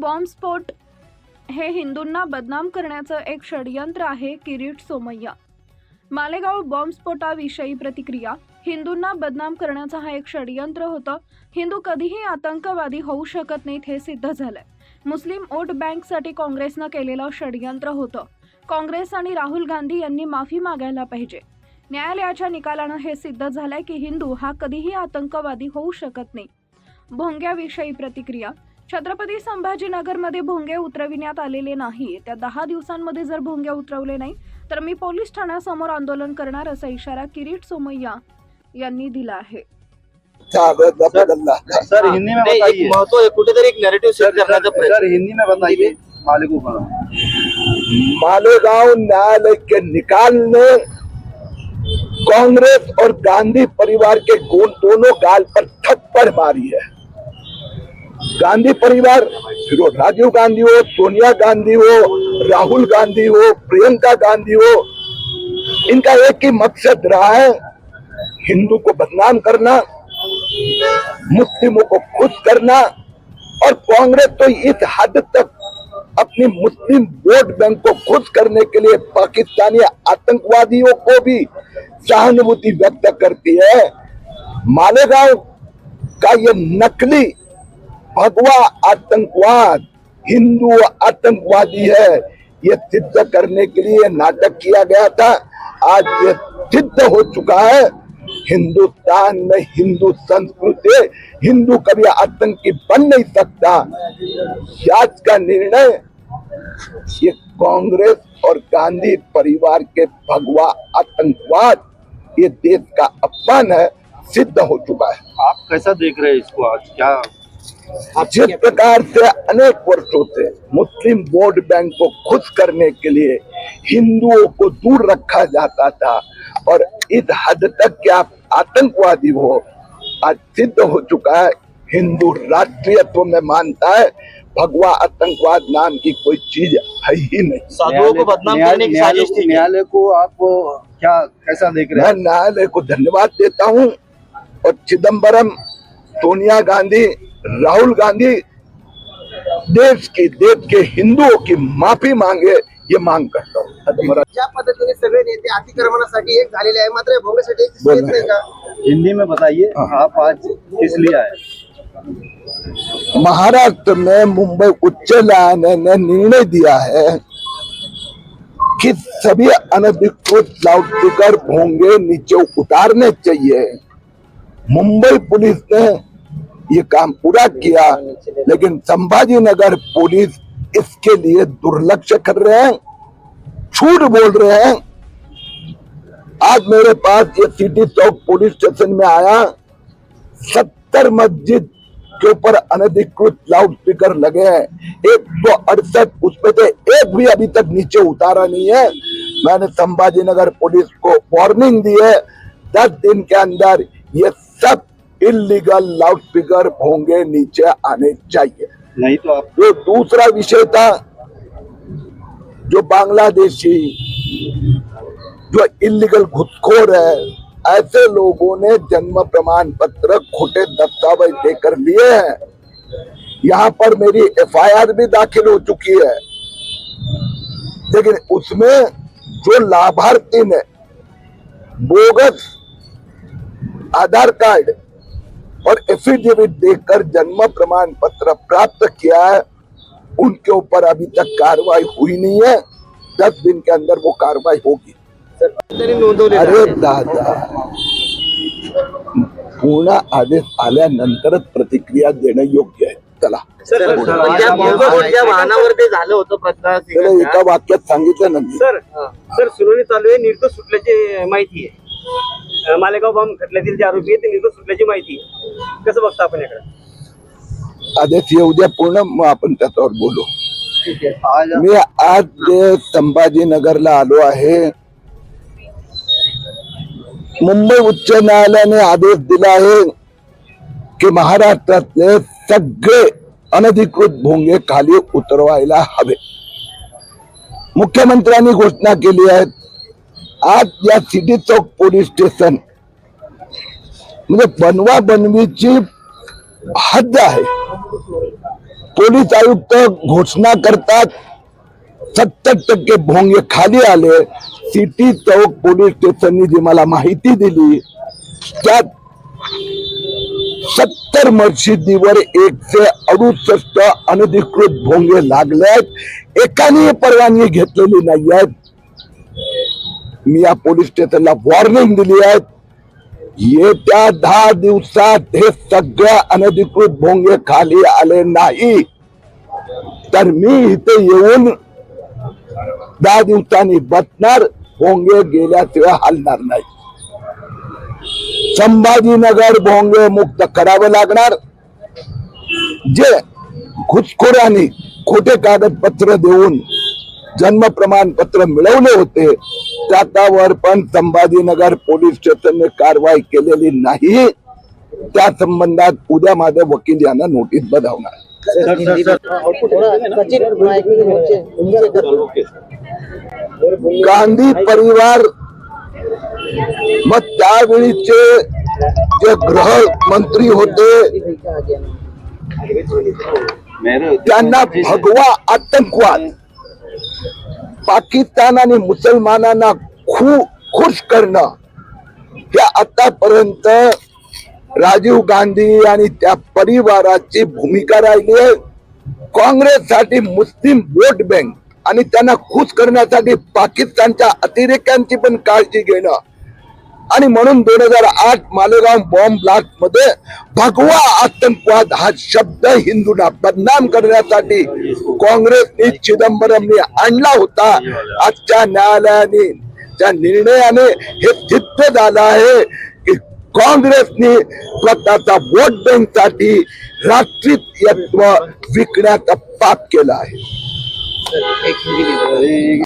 बॉम्बस्फोट हे हिंदूंना बदनाम करण्याचं एक षडयंत्र आहे किरीट सोमय्या. मालेगाव बॉम्बस्फोटाविषयी प्रतिक्रिया हिंदूंना बदनाम करण्याचा हा एक षडयंत्र होतं. हिंदू कधीही आतंकवादी होऊ शकत नाहीत हे सिद्ध झालंय. मुस्लिम वोट बँकसाठी काँग्रेसनं केलेलं षडयंत्र होतं. काँग्रेस आणि राहुल गांधी यांनी माफी मागायला पाहिजे. न्यायालयाच्या निकालानं हे सिद्ध झालंय की हिंदू हा कधीही आतंकवादी होऊ शकत नाही. भोंग्याविषयी प्रतिक्रिया छत्रपती संभाजीनगरमध्ये भोंगे उतरविण्यात आलेले नाही. त्या दहा दिवसांमध्ये जर भोंगे उतरवले नाही तर मी पोलीस ठाण्यासमोर आंदोलन करणार असा इशारा किरीट सोमय्या यांनी दिला आहे. सर हिंदी में बताइए. महत्त्व है कुठेतरी एक नॅरेटिव्ह सेट करण्याचा प्रयत्न सर हिंदी में बताइए मालेगांव न्यायालय के निकाल ने कांग्रेस और गांधी परिवार के गुण दोनों गाल पर थप्पड़ मारी है। गांधी परिवार राजीव गांधी हो, सोनिया गांधी हो, राहुल गांधी हो, प्रियंका गांधी हो, इनका एक ही मकसद रहा है, हिंदू को बदनाम करना, मुस्लिमों को खुश करना, और कांग्रेस तो इस हद तक अपनी मुस्लिम वोट बैंक को खुश करने के लिए पाकिस्तानी आतंकवादियों को भी सहानुभूति व्यक्त करती है। मालेगांव का ये नकली भगवा आतंकवाद, हिंदू आतंकवादी है। ये सिद्ध करने के लिए नाटक किया गया था। आज ये सिद्ध हो चुका है। हिंदुस्तान में हिंदू संस्कृति, हिंदू कभी आतंकी बन नहीं सकता। आज का निर्णय, ये कांग्रेस और गांधी परिवार के भगवा आतंकवाद, ये देश का अपमान है, सिद्ध हो चुका है। आप कैसा देख रहे हैं इसको आज? क्या जिस प्रकार से अनेक वर्षों से मुस्लिम वोट बैंक को खुश करने के लिए हिंदुओं को दूर रखा जाता था और इस हद तक कि आप आतंकवादी हो आज सिद्ध हो चुका है हिंदू राष्ट्रीयत्व में मानता है भगवा आतंकवाद नाम की कोई चीज़ है ही नहीं। साधुओं को बदनाम करने की साजिश थी न्यायालय को आप क्या कैसा देख रहे मैं हैं न्यायालय को धन्यवाद देता हूँ और चिदम्बरम सोनिया गांधी राहुल गांधी देश की देश के हिंदुओं की माफ़ी मांगे ये मांग करता हूँ। ज्या पद्धतीने सगळे नेते अतिक्रमणासाठी एक झालेले आहे मात्र या एक दिसून नाही का? हिंदी में बताइए आप आज किस लिए आए? महाराष्ट्र में मुंबई उच्च न्यायालय ने निर्णय दिया है कि सभी अनधिकृत लाउड स्पीकर भोंगे नीचे उतारने चाहिए। मुंबई पुलिस ने ये काम पूरा किया। लेकिन संभाजी नगर पुलिस इसके लिए दुर्लक्ष्य कर रहे हैं। झूठ बोल रहे हैं। आज मेरे पास ये सिटी चौक पुलिस स्टेशन में आया। सत्तर मस्जिद के ऊपर अनधिकृत लाउड स्पीकर लगे हैं। एक सौ अड़सठ, उसमें से एक भी अभी तक नीचे उतारा नहीं है। मैंने संभाजी नगर पुलिस को वार्निंग दी है। दस दिन के अंदर ये सब इलीगल लाउड स्पीकर होंगे नीचे आने चाहिए। नहीं तो आप जो दूसरा विषय था जो बांग्लादेशी जो इलीगल घुसखोर है ऐसे लोगों ने जन्म प्रमाण पत्र खोटे दस्तावेज़ देकर लिए हैं। यहाँ पर मेरी एफआईआर भी दाखिल हो चुकी है। लेकिन उसमें जो लाभार्थी ने बोगस आधार कार्ड और एफिडेविट देकर जन्म प्रमाण पत्र प्राप्त किया है उनके ऊपर अभी तक कार्रवाई हुई नहीं है दस दिन के अंदर वो कार्रवाई होगी अरे. दादा पूर्ण आदेश आल्यानंतरच प्रतिक्रिया देणं योग्य आहे चला वाहनावर ते झालं होतं एका वाक्यात सांगितलं ना मी सर सर सुनावणी चालू आहे निर्दोष सुटल्याची माहिती आहे मालेगाव बॉम्ब खटल्यातील जे आरोपी आहेत ते निर्दोष सुटल्याची माहिती कसं बघता आपण याकडे? आदेश येऊ द्या पूर्ण आपण त्याच्यावर बोलू. मी आज संभाजीनगरला आलो आहे मुंबई उच्च न्यायालयाने आदेश दिला आहे की महाराष्ट्रातले सगळे अनधिकृत भोंगे खाली उतरवायला हवे. मुख्यमंत्र्यांनी घोषणा केली आहे आज या सिटी चौक पोलीस स्टेशन म्हणजे बनवा बनवीची हद्द आहे. पोलीस आयुक्त घोषणा करतात सत्तर टक्के भोंगे खाली आले. सिटी चौक पोलीस स्टेशननी जी मला माहिती दिली त्यात सत्तर मशिदीवर एकशे अडुसष्ट अनधिकृत भोंगे लागले आहेत. एकाने परवानगी घेतलेली नाही आहेत. मी या पोलीस स्टेशनला वॉर्निंग दिली आहे. येत्या दहा दिवसात हे सगळ्या अनधिकृत भोंगे खाली आले नाही. तर मी इथे येऊन दहा दिवसांनी बसणार भोंगे गेल्याशिवाय हलणार नाही. संभाजीनगर भोंगे मुक्त करावं लागणार. जे घुसखोरांनी खोटे कागदपत्र देऊन जन्म प्रमाणपत्र मिळवले होते त्याच्यावर पण संभाजीनगर पोलीस स्टेशनने कारवाई केलेली नाही. त्या संबंधात उद्या माझे वकील यांना नोटीस बजावणार. गांधी परिवार मग त्यावेळीचे जे गृह मंत्री होते त्यांना भगवा आतंकवाद. पाकिस्तान आणि मुसलमानांना खू खुश करणं. हे आतापर्यंत राजीव गांधी आणि त्या परिवाराची भूमिका राहिली आहे. काँग्रेससाठी मुस्लिम वोट बँक आणि त्यांना खुश करण्यासाठी पाकिस्तानच्या अतिरेक्यांची पण काळजी घेणं. आणि म्हणून दोन हजार आठ मालेगाव बॉम्ब ब्लास्टमध्ये भगवा आतंकवाद हा शब्द हिंदूंना बदनाम करण्यासाठी काँग्रेसने चिदंबरमने आणला होता. आजच्या न्यायालयाने त्या निर्णयाने हे सिद्ध झालं आहे की काँग्रेसने स्वतःचा वोट बँकसाठी राष्ट्रीयत्व विकण्याचं पाप केलं आहे.